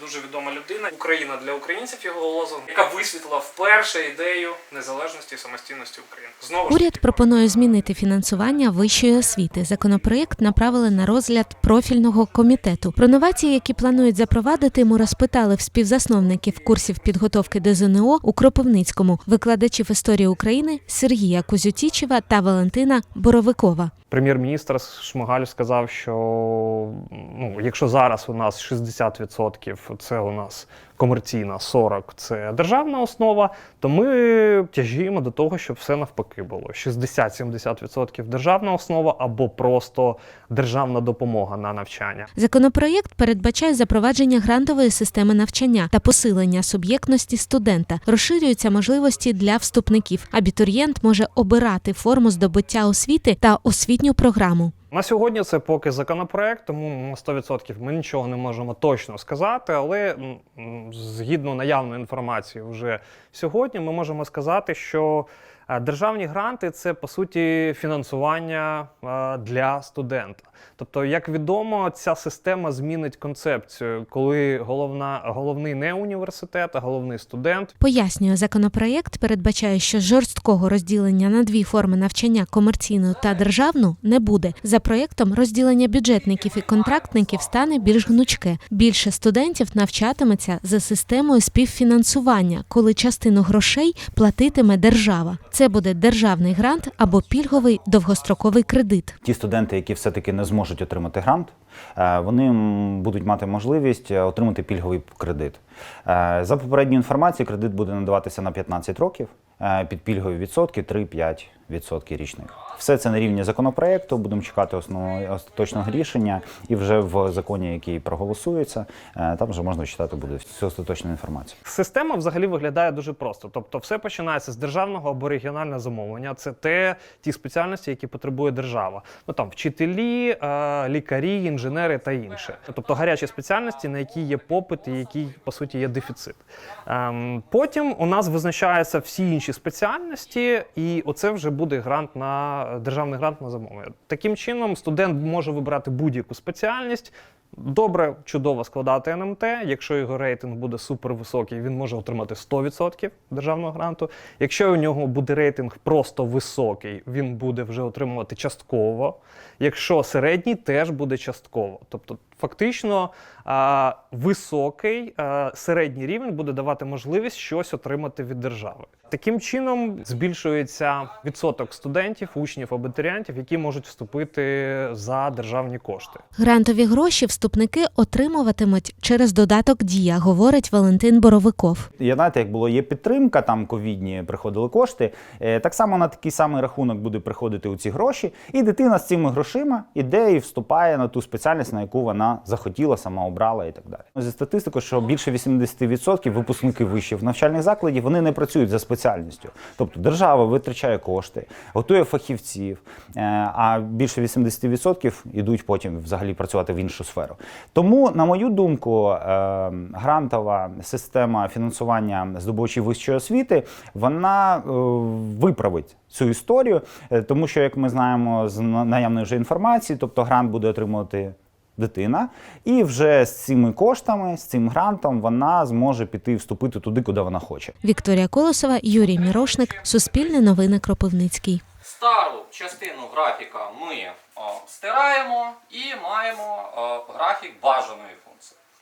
дуже відома людина. Україна для українців його лозунг, яка висвітлила вперше ідею незалежності і самостійності України. Знову Уряд пропонує змінити фінансування вищої освіти. Законопроєкт направили на розгляд профільного комітету. Про новації, які планують запровадити, ми розпитали в співзасновників курсів підготовки до ЗНО у Кропивницькому, викладачів історії України Сергія Кузютічева та Валентина Боровикова. Прем'єр-міністр Шмигаль сказав, що ну, якщо зараз у нас 60% це у нас комерційна, 40% це державна основа, то ми тяжіємо до того, щоб все навпаки було. 60-70% державна основа або просто державна допомога на навчання. Законопроєкт передбачає запровадження грантової системи навчання та посилення суб'єктності студента. Розширюються можливості для вступників. Абітурієнт може обирати форму здобуття освіти та освітню програму. На сьогодні це поки законопроект, тому на 100% ми нічого не можемо точно сказати. Але згідно наявної інформації, вже сьогодні ми можемо сказати, що державні гранти це по суті фінансування для студента. Тобто, як відомо, ця система змінить концепцію, коли головна головний не університет, а головний студент. Пояснює, законопроєкт передбачає, що жорсткого розділення на дві форми навчання комерційну та державну не буде. За проєктом розділення бюджетників і контрактників стане більш гнучке. Більше студентів навчатиметься за системою співфінансування, коли частину грошей платитиме держава. Це буде державний грант або пільговий довгостроковий кредит. Ті студенти, які все-таки не зможуть отримати грант, е, вони будуть мати можливість е, отримати пільговий кредит. Е, За попередньою інформацією, кредит буде надаватися на 15 років під пільгові відсотки 3-5 відсотки річних. Все це на рівні законопроекту. Будемо чекати основного остаточного рішення, і вже в законі, який проголосується, е, там вже можна читати буде всю остаточну інформацію. Система взагалі виглядає дуже просто. Тобто, все починається з державного або регіонального замовлення. Це те, ті спеціальності, які потребує держава. Ну там вчителі, е, лікарі, інженери та інше. Тобто гарячі спеціальності, на які є попит і які по суті є дефіцит. Ем, потім у нас визначаються всі інші спеціальності, і оце вже буде грант на державний грант на замовлення. Таким чином, студент може вибрати будь-яку спеціальність. Добре, чудово складати НМТ. Якщо його рейтинг буде супервисокий, він може отримати 100% державного гранту. Якщо у нього буде рейтинг просто високий, він буде вже отримувати частково. Якщо середній, теж буде частково. Тобто, фактично, високий середній рівень буде давати можливість щось отримати від держави. Таким чином збільшується відсоток студентів, учнів, абітурієнтів, які можуть вступити за державні кошти. Грантові гроші вступники отримуватимуть через додаток Дія, говорить Валентин Боровиков. Я знаєте, як було є підтримка, там ковідні приходили кошти. е, Так само на такий самий рахунок буде приходити у ці гроші, і дитина з цими грошима іде і вступає на ту спеціальність, на яку вона захотіла, сама обрала і так далі. Зі статистикою, що більше 80% випускників вишів навчальних закладів вони не працюють за спеціальністю. Тобто держава витрачає кошти, готує фахівців, е, а більше 80% йдуть потім взагалі працювати в іншу сферу. Тому, на мою думку, е, грантова система фінансування здобувачів вищої освіти вона е, виправить цю історію, е, тому що, як ми знаємо з наявної вже інформації, тобто грант буде отримувати. Дитина, і вже з цими коштами, з цим грантом, вона зможе піти вступити туди, куди вона хоче. Вікторія Колосова, Юрій Мірошник, Суспільне новини Кропивницький. Стару частину графіка ми о, стираємо і маємо о, графік бажаної форми.